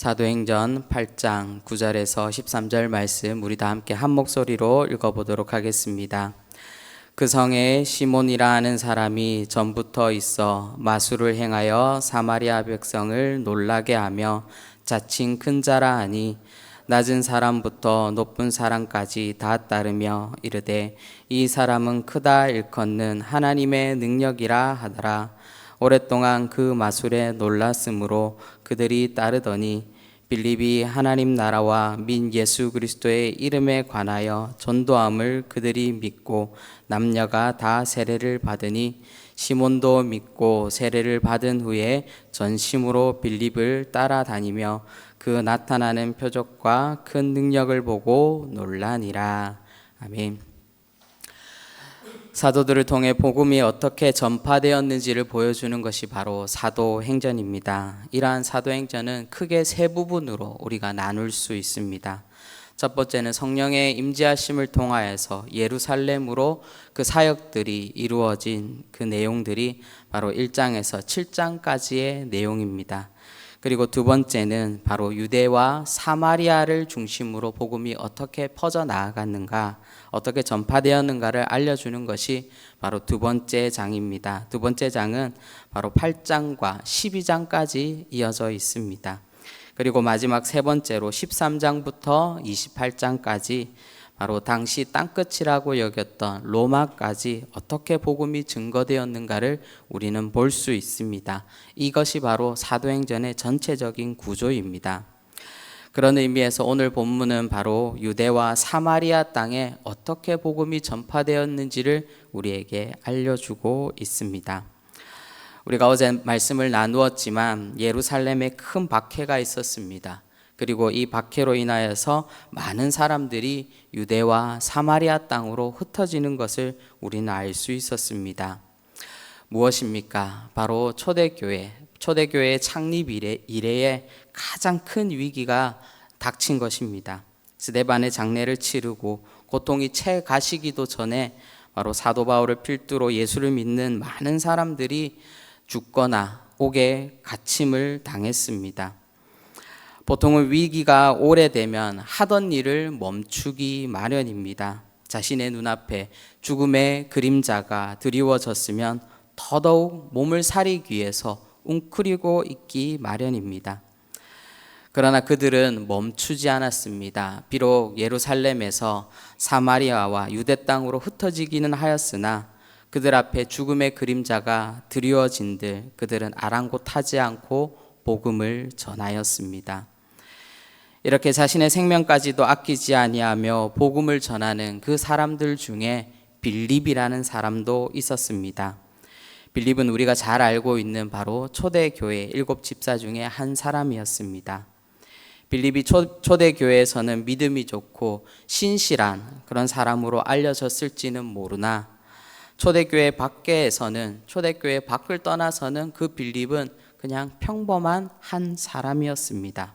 사도행전 8장 9절에서 13절 말씀 우리 다 함께 한 목소리로 읽어보도록 하겠습니다. 그 성에 시몬이라 하는 사람이 전부터 있어 마술을 행하여 사마리아 백성을 놀라게 하며 자칭 큰 자라 하니 낮은 사람부터 높은 사람까지 다 따르며 이르되 이 사람은 크다 일컫는 하나님의 능력이라 하더라. 오랫동안 그 마술에 놀랐으므로 그들이 따르더니 빌립이 하나님 나라와 민 예수 그리스도의 이름에 관하여 전도함을 그들이 믿고 남녀가 다 세례를 받으니 시몬도 믿고 세례를 받은 후에 전심으로 빌립을 따라다니며 그 나타나는 표적과 큰 능력을 보고 놀라니라. 아멘. 사도들을 통해 복음이 어떻게 전파되었는지를 보여주는 것이 바로 사도행전입니다. 이러한 사도행전은 크게 세 부분으로 우리가 나눌 수 있습니다. 첫 번째는 성령의 임재하심을 통하여서 예루살렘으로 그 사역들이 이루어진 그 내용들이 바로 1장에서 7장까지의 내용입니다. 그리고 두 번째는 바로 유대와 사마리아를 중심으로 복음이 어떻게 퍼져 나아갔는가, 어떻게 전파되었는가를 알려주는 것이 바로 두 번째 장입니다. 두 번째 장은 바로 8장과 12장까지 이어져 있습니다. 그리고 마지막 세 번째로 13장부터 28장까지 바로 당시 땅끝이라고 여겼던 로마까지 어떻게 복음이 증거되었는가를 우리는 볼 수 있습니다. 이것이 바로 사도행전의 전체적인 구조입니다. 그런 의미에서 오늘 본문은 바로 유대와 사마리아 땅에 어떻게 복음이 전파되었는지를 우리에게 알려주고 있습니다. 우리가 어제 말씀을 나누었지만 예루살렘에 큰 박해가 있었습니다. 그리고 이 박해로 인하여서 많은 사람들이 유대와 사마리아 땅으로 흩어지는 것을 우리는 알 수 있었습니다. 무엇입니까? 바로 초대교회, 초대교회 창립 이래, 이래에 가장 큰 위기가 닥친 것입니다. 스데반의 장례를 치르고 고통이 채 가시기도 전에 바로 사도 바울을 필두로 예수를 믿는 많은 사람들이 죽거나 옥에 갇힘을 당했습니다. 보통은 위기가 오래되면 하던 일을 멈추기 마련입니다. 자신의 눈앞에 죽음의 그림자가 드리워졌으면 더더욱 몸을 사리기 위해서 웅크리고 있기 마련입니다. 그러나 그들은 멈추지 않았습니다. 비록 예루살렘에서 사마리아와 유대 땅으로 흩어지기는 하였으나 그들 앞에 죽음의 그림자가 드리워진들 그들은 아랑곳하지 않고 복음을 전하였습니다. 이렇게 자신의 생명까지도 아끼지 아니하며 복음을 전하는 그 사람들 중에 빌립이라는 사람도 있었습니다. 빌립은 우리가 잘 알고 있는 바로 초대교회 일곱 집사 중에 한 사람이었습니다. 빌립이 초, 초대교회에서는 믿음이 좋고 신실한 그런 사람으로 알려졌을지는 모르나 초대교회 밖에서는 초대교회 밖을 떠나서는 그 빌립은 그냥 평범한 한 사람이었습니다.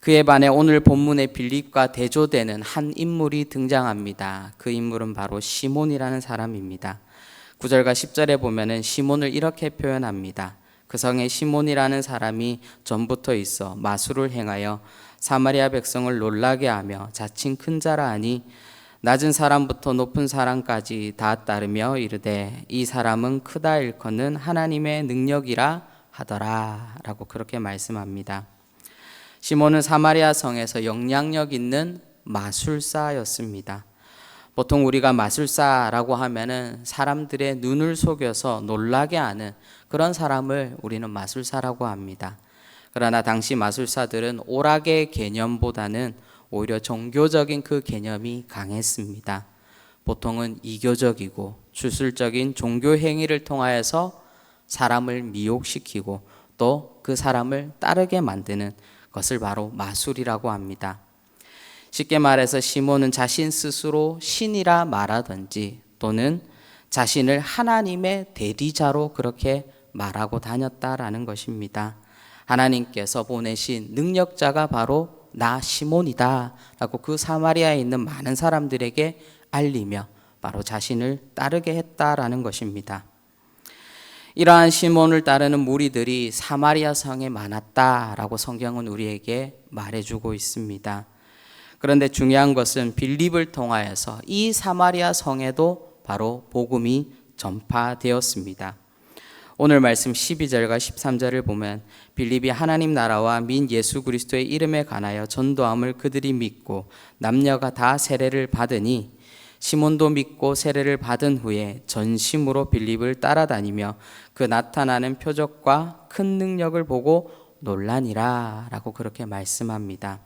그에 반해 오늘 본문의 빌립과 대조되는 한 인물이 등장합니다. 그 인물은 바로 시몬이라는 사람입니다. 9절과 10절에 보면은 시몬을 이렇게 표현합니다. 그 성에 시몬이라는 사람이 전부터 있어 마술을 행하여 사마리아 백성을 놀라게 하며 자칭 큰 자라 하니 낮은 사람부터 높은 사람까지 다 따르며 이르되 이 사람은 크다 일컫는 하나님의 능력이라 하더라라고 그렇게 말씀합니다. 시몬은 사마리아 성에서 영향력 있는 마술사였습니다. 보통 우리가 마술사라고 하면은 사람들의 눈을 속여서 놀라게 하는 그런 사람을 우리는 마술사라고 합니다. 그러나 당시 마술사들은 오락의 개념보다는 오히려 종교적인 그 개념이 강했습니다. 보통은 이교적이고 주술적인 종교 행위를 통하여서 사람을 미혹시키고 또 그 사람을 따르게 만드는 것을 바로 마술이라고 합니다. 쉽게 말해서 시몬은 자신 스스로 신이라 말하든지 또는 자신을 하나님의 대리자로 그렇게 말하고 다녔다라는 것입니다. 하나님께서 보내신 능력자가 바로 나 시몬이다 라고 그 사마리아에 있는 많은 사람들에게 알리며 바로 자신을 따르게 했다라는 것입니다. 이러한 시몬을 따르는 무리들이 사마리아 성에 많았다라고 성경은 우리에게 말해주고 있습니다. 그런데 중요한 것은 빌립을 통하여서 이 사마리아 성에도 바로 복음이 전파되었습니다. 오늘 말씀 12절과 13절을 보면 빌립이 하나님 나라와 민 예수 그리스도의 이름에 관하여 전도함을 그들이 믿고 남녀가 다 세례를 받으니 시몬도 믿고 세례를 받은 후에 전심으로 빌립을 따라다니며 그 나타나는 표적과 큰 능력을 보고 놀라니라라고 그렇게 말씀합니다.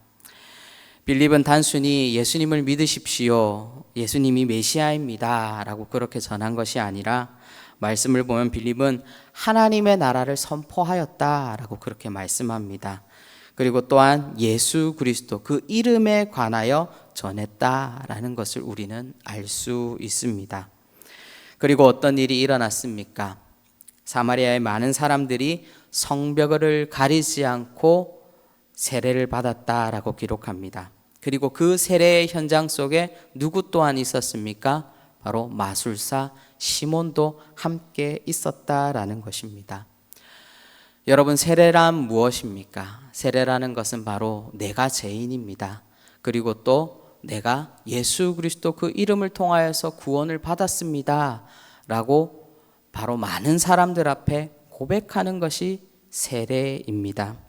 빌립은 단순히 예수님을 믿으십시오. 예수님이 메시아입니다 라고 그렇게 전한 것이 아니라 말씀을 보면 빌립은 하나님의 나라를 선포하였다라고 그렇게 말씀합니다. 그리고 또한 예수 그리스도 그 이름에 관하여 전했다라는 것을 우리는 알 수 있습니다. 그리고 어떤 일이 일어났습니까? 사마리아의 많은 사람들이 성벽을 가리지 않고 세례를 받았다라고 기록합니다. 그리고 그 세례의 현장 속에 누구 또한 있었습니까? 바로 마술사 시몬도 함께 있었다라는 것입니다. 여러분 세례란 무엇입니까? 세례라는 것은 바로 내가 죄인입니다. 그리고 또 내가 예수 그리스도 그 이름을 통하여서 구원을 받았습니다. 라고 바로 많은 사람들 앞에 고백하는 것이 세례입니다.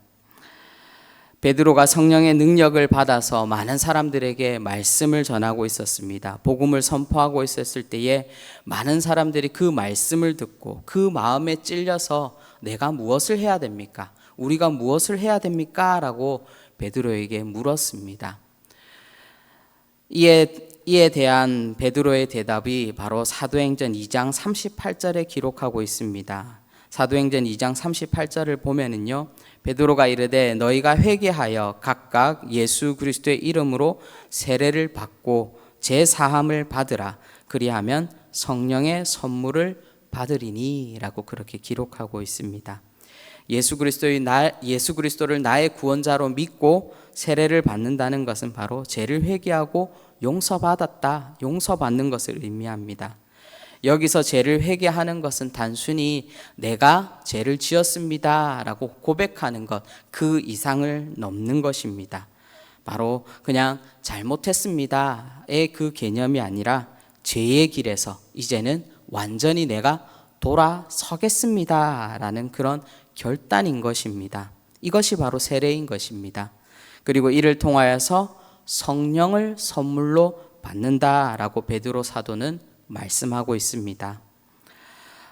베드로가 성령의 능력을 받아서 많은 사람들에게 말씀을 전하고 있었습니다. 복음을 선포하고 있었을 때에 많은 사람들이 그 말씀을 듣고 그 마음에 찔려서 내가 무엇을 해야 됩니까? 우리가 무엇을 해야 됩니까? 라고 베드로에게 물었습니다. 이에 이에 대한 베드로의 대답이 바로 사도행전 2장 38절에 기록하고 있습니다. 사도행전 2장 38절을 보면은요. 베드로가 이르되 너희가 회개하여 각각 예수 그리스도의 이름으로 세례를 받고 제 사함을 받으라. 그리하면 성령의 선물을 받으리니라고 그렇게 기록하고 있습니다. 예수 그리스도의 나, 예수 그리스도를 나의 구원자로 믿고 세례를 받는다는 것은 바로 죄를 회개하고 용서받았다, 용서받는 것을 의미합니다. 여기서 죄를 회개하는 것은 단순히 내가 죄를 지었습니다 라고 고백하는 것, 그 이상을 넘는 것입니다. 바로 그냥 잘못했습니다의 그 개념이 아니라 죄의 길에서 이제는 완전히 내가 돌아서겠습니다 라는 그런 결단인 것입니다. 이것이 바로 세례인 것입니다. 그리고 이를 통하여서 성령을 선물로 받는다라고 베드로 사도는 말씀하고 있습니다.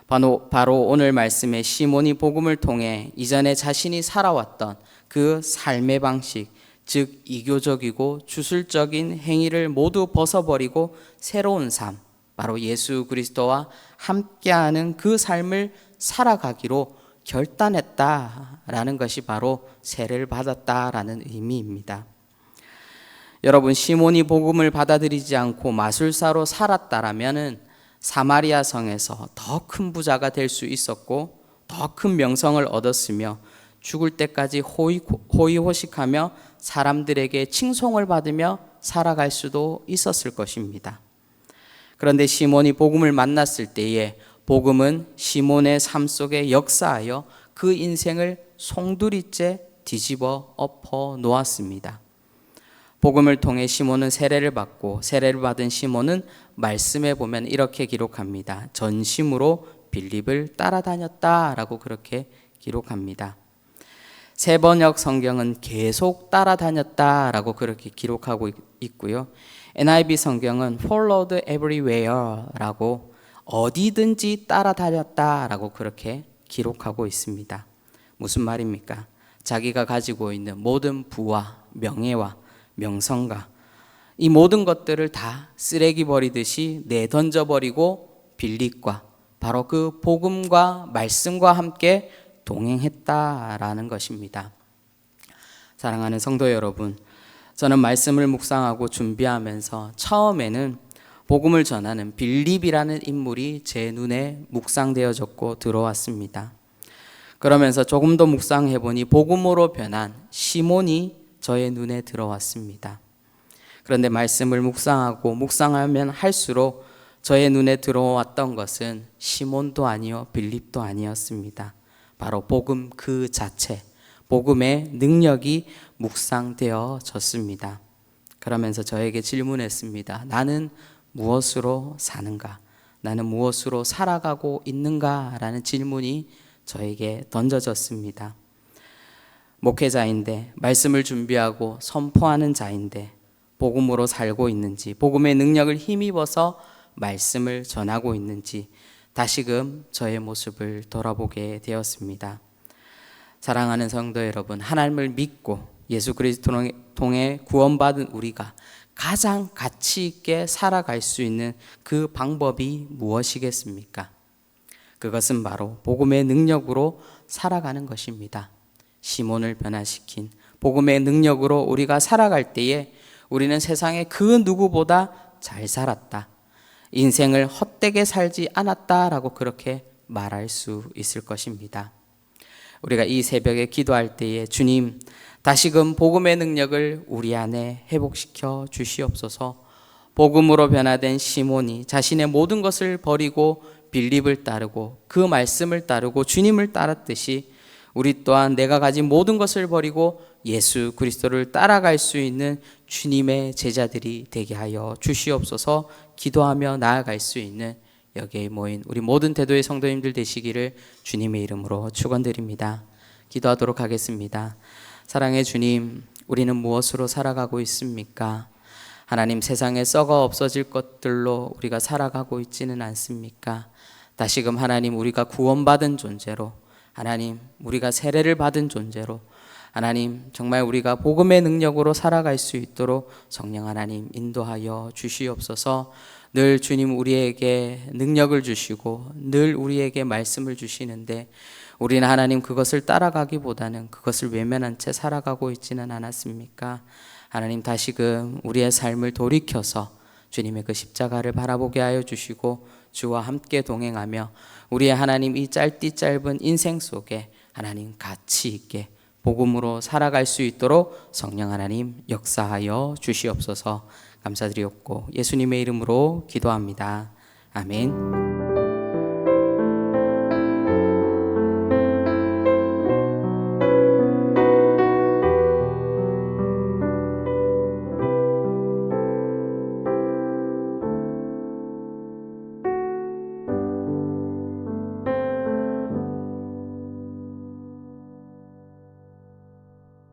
바로, 바로 오늘 말씀의 시몬이 복음을 통해 이전에 자신이 살아왔던 그 삶의 방식, 즉 이교적이고 주술적인 행위를 모두 벗어버리고 새로운 삶, 바로 예수 그리스도와 함께하는 그 삶을 살아가기로 결단했다라는 것이 바로 세례를 받았다라는 의미입니다. 여러분 시몬이 복음을 받아들이지 않고 마술사로 살았다라면은 사마리아 성에서 더 큰 부자가 될 수 있었고 더 큰 명성을 얻었으며 죽을 때까지 호의, 호의호식하며 사람들에게 칭송을 받으며 살아갈 수도 있었을 것입니다. 그런데 시몬이 복음을 만났을 때에 복음은 시몬의 삶 속에 역사하여 그 인생을 송두리째 뒤집어 엎어 놓았습니다. 복음을 통해 시몬은 세례를 받고 세례를 받은 시몬은 말씀에 보면 이렇게 기록합니다. 전심으로 빌립을 따라다녔다라고 그렇게 기록합니다. 세 번역 성경은 계속 따라다녔다라고 그렇게 기록하고 있고요. NIV 성경은 followed everywhere라고 어디든지 따라다녔다라고 그렇게 기록하고 있습니다. 무슨 말입니까? 자기가 가지고 있는 모든 부와 명예와 명성가 이 모든 것들을 다 쓰레기 버리듯이 내던져 버리고 빌립과 바로 그 복음과 말씀과 함께 동행했다라는 것입니다. 사랑하는 성도 여러분, 저는 말씀을 묵상하고 준비하면서 처음에는 복음을 전하는 빌립이라는 인물이 제 눈에 묵상되어졌고 들어왔습니다. 그러면서 조금 더 묵상해 보니 복음으로 변한 시몬이 저의 눈에 들어왔습니다. 그런데 말씀을 묵상하고 묵상하면 할수록 저의 눈에 들어왔던 것은 시몬도 아니요 빌립도 아니었습니다. 바로 복음 그 자체, 복음의 능력이 묵상되어졌습니다. 그러면서 저에게 질문했습니다. 나는 무엇으로 사는가? 나는 무엇으로 살아가고 있는가? 라는 질문이 저에게 던져졌습니다. 목회자인데, 말씀을 준비하고 선포하는 자인데, 복음으로 살고 있는지, 복음의 능력을 힘입어서 말씀을 전하고 있는지, 다시금 저의 모습을 돌아보게 되었습니다. 사랑하는 성도 여러분, 하나님을 믿고 예수 그리스도를 통해 구원받은 우리가 가장 가치 있게 살아갈 수 있는 그 방법이 무엇이겠습니까? 그것은 바로 복음의 능력으로 살아가는 것입니다. 시몬을 변화시킨 복음의 능력으로 우리가 살아갈 때에 우리는 세상의 그 누구보다 잘 살았다. 인생을 헛되게 살지 않았다라고 그렇게 말할 수 있을 것입니다. 우리가 이 새벽에 기도할 때에 주님 다시금 복음의 능력을 우리 안에 회복시켜 주시옵소서. 복음으로 변화된 시몬이 자신의 모든 것을 버리고 빌립을 따르고 그 말씀을 따르고 주님을 따랐듯이 우리 또한 내가 가진 모든 것을 버리고 예수 그리스도를 따라갈 수 있는 주님의 제자들이 되게 하여 주시옵소서 기도하며 나아갈 수 있는 여기에 모인 우리 모든 대도의 성도님들 되시기를 주님의 이름으로 축원드립니다. 기도하도록 하겠습니다. 사랑의 주님, 우리는 무엇으로 살아가고 있습니까? 하나님 세상에 썩어 없어질 것들로 우리가 살아가고 있지는 않습니까? 다시금 하나님 우리가 구원받은 존재로 하나님 우리가 세례를 받은 존재로 하나님 정말 우리가 복음의 능력으로 살아갈 수 있도록 성령 하나님 인도하여 주시옵소서. 늘 주님 우리에게 능력을 주시고 늘 우리에게 말씀을 주시는데 우리는 하나님 그것을 따라가기보다는 그것을 외면한 채 살아가고 있지는 않았습니까? 하나님 다시금 우리의 삶을 돌이켜서 주님의 그 십자가를 바라보게 하여 주시고 주와 함께 동행하며 우리의 하나님 이 짧디 짧은 인생 속에 하나님 가치 있게 복음으로 살아갈 수 있도록 성령 하나님 역사하여 주시옵소서 감사드리옵고 예수님의 이름으로 기도합니다. 아멘.